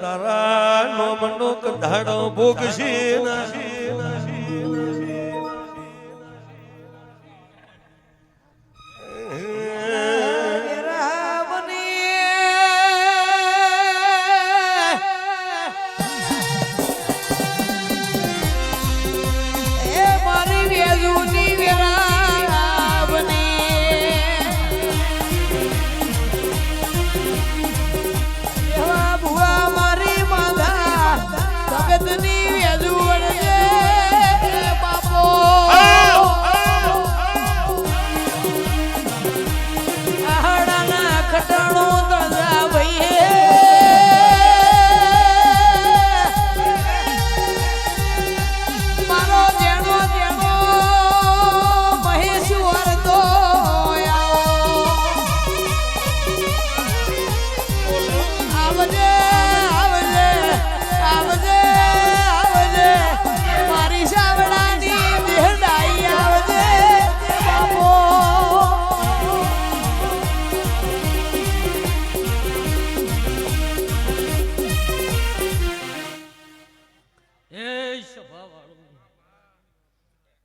તારા નો મનુક ધાડો ભોગશી ખટાણું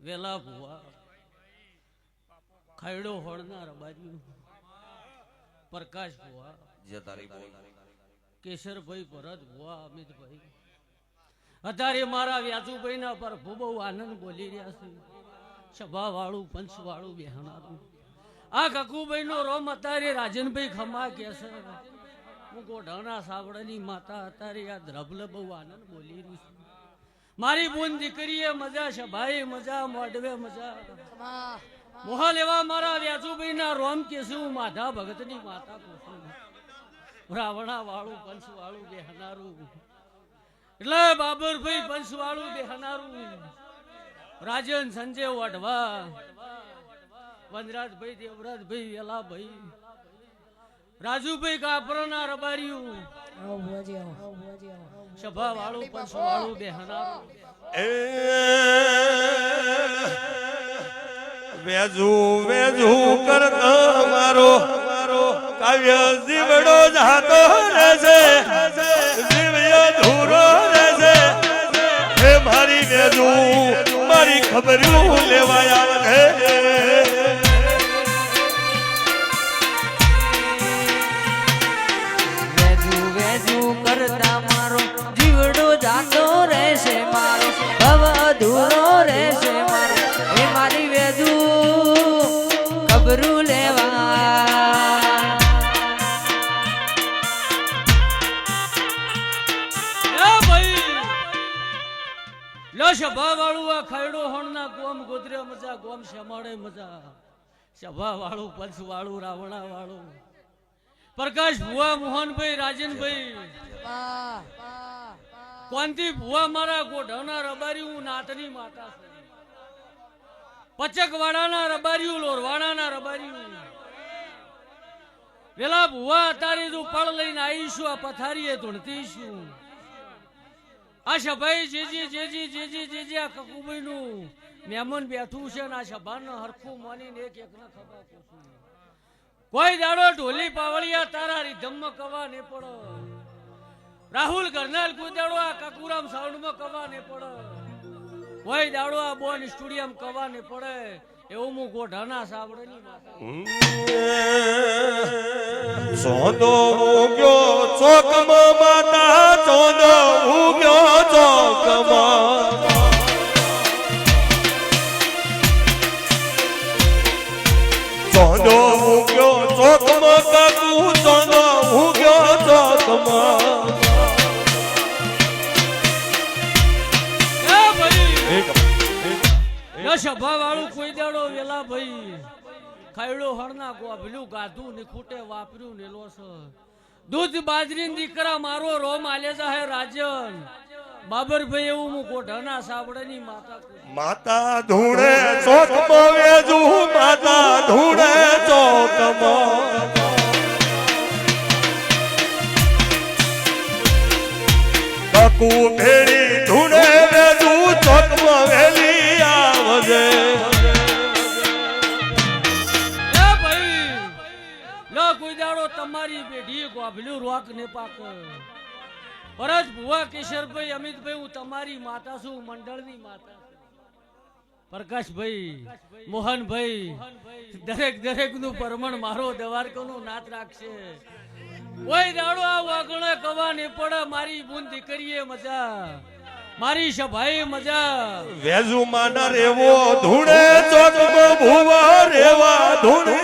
વેલા ભુવા. ખાયડો હોળનાર બાજુ. પ્રકાશ ભુવા. કેશરભાઈ ભરત ભુવા અમિતભાઈ. અત્યારે મારા વ્યાજુભાઈના પર બહુ આનંદ બોલી રહ્યા છે. સભા વાળું પંચ વાળું બેહનારું. આ કકુભાઈનો રોમ અત્યારે રાજનભાઈ ખમા કે છે. હું ગોઢાણા સાવડાની માતા અત્યારે આ દ્રભલ બહુ આનંદ બોલી રહી છું. મારી બોન દીકરીએ મજા છે ભાઈ મજા મોઢવે મજા. મોહલ એવા મારા વ્યાજુભાઈ ના રોમ કે શું માધા ભગતની માતા કુસુમ રાવણા વાળું પંચ વાળું બેહનારું. એટલે બાબરભાઈ પંચ વાળું બેહનારું. રાજન સંજય વઢવા વનરાજભાઈ દેવરાજભાઈ વેલાભાઈ રાજુભાઈ કાપરાના રબારિયું સભા વાળું પંચ વાળું બેહનારું એ વેજુ વેજુ કરતા મારો. મારો કાવ્ય જીવડો જાતો રહેશે જીવ્ય ધૂરો રહેશે હે મારી વેજુ મારી ખબર્યું લેવાયા હે સભા વાળું આ ખાયડો હોણના ગોમ ગોદરે મજા, ગોમ શમાડે મજા. સભા વાળું પંચ વાળું રાવણા વાળું પ્રકાશ, ભુવા, મોહનભાઈ, રાજનભાઈ. કોનથી ભુવા મારા ગોઢવના રબારી નાતની માતા છે. પચકવાડાના રબારીયું લોરવાડાના રબારીયું વેલા ભુવા અત્યારે તું પળ લઈને આવીશું, આ પથારીએ ધૂણતીશું. આ ભાઈ જેજી જેજી જેજી જેજી આ કકુભાઈ નું મહેમાન બેઠું છે ને આ સભાને હરખું માની એક એક ના ખબર કોઈ દાડો ઢોલી પાવળિયા તારા રીધમમાં કવા ને પડો રાહુલ કરનાલ કુદાડો દાડો આ કકુરામ સાઉન્ડમાં કવા ને પડે કોઈ દાડો આ બોન સ્ટુડિયમ કવા ને પડે એવું હું ગોઢાના સાવડની માતા ચોંદો ઉગ્યો ચોકમાં સભા વાળું કોઈ દાડો વેલા ભાઈ. ખાયડો હળના ગોભલું ગાધું ને ખૂટે વાપર્યું ને લોસ. દૂધ બાજરી દીકરા મારો રોમ આલે જાહે રાજન. બાબરભાઈ એવું હું કોઢાના સાબડાની માતા. માતા ધૂણે ચોકમાં વેજુ માતા ધૂણે ચોકમાં કાકુ ભેળી તમારી પેઢી ગોભલ્યું રોક ને પાક. પરજ ભુવા કિશોરભાઈ, અમિતભાઈ, હું તમારી માતા છું મંડળની માતા પ્રકાશભાઈ, મોહનભાઈ, દરેક દરેકનું પરમણ મારો દવારકો નું નાત રાખશે. કોઈ દાડો, આ વાગણે કવા ને પડે, મારી બુન દીકરીએ મજા. મારી સભાએ મજા. વેજુ માના રેવો ધૂણે ચોક ભૂવા રેવા ધૂણે.